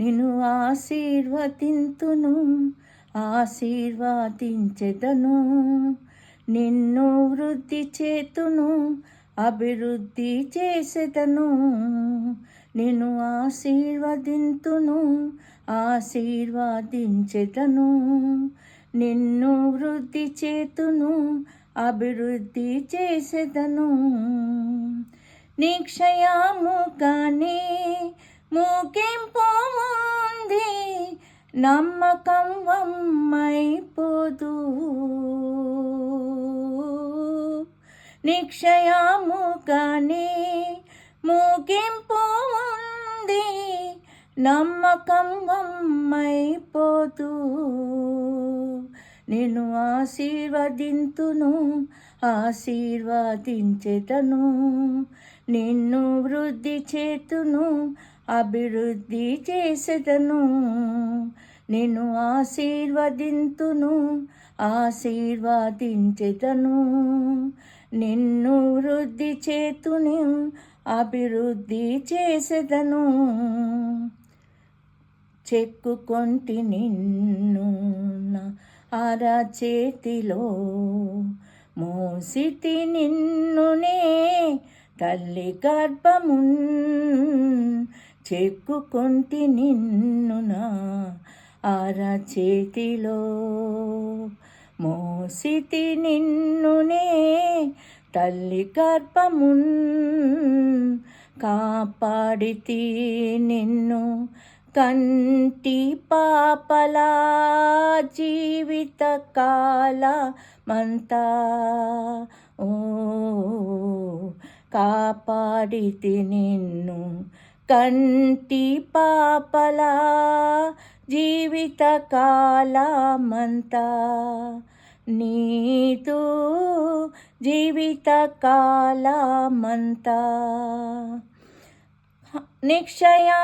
నిన్ను ఆశీర్వదింతును ఆశీర్వాదించెదను. నిన్ను వృద్ధి చేతును అభివృద్ధి చేసేదను. నిన్ను ఆశీర్వదింతును ఆశీర్వాదించెదను. నిన్ను వృద్ధి చేతును అభివృద్ధి చేసేదను. నిక్షయము కానీ ముగింపు నమ్మకం వమ్మైపోదు. నిక్షయము కానీ ముగింపు ఉంది. నమ్మకం వమ్మైపోదు. నేను ఆశీర్వదింతును ఆశీర్వదించెదను. నిన్ను వృద్ధి చేతును అభివృద్ధి చేసేదను. నిన్ను ఆశీర్వదింతును ఆశీర్వదించెదను. నిన్ను వృద్ధి చేతును అభివృద్ధి చేసేదను. చెక్కుకొంటి నిన్ను నా అరచేతిలో మోసితి నిన్నునే తల్లి గర్భమున్ చెక్కుకొంటి నిన్నునా అరచేతిలో మోసితి నిన్నునే తల్లి గర్భమున్ కాపాడితి నిన్ను కంటి పాపలా జీవిత కాలమంతా ఓ కాపాడితి నిన్ను కంటి పాపలా జీవిత కాలమంతా నీతో జీవిత కాలమంతా నిక్షయా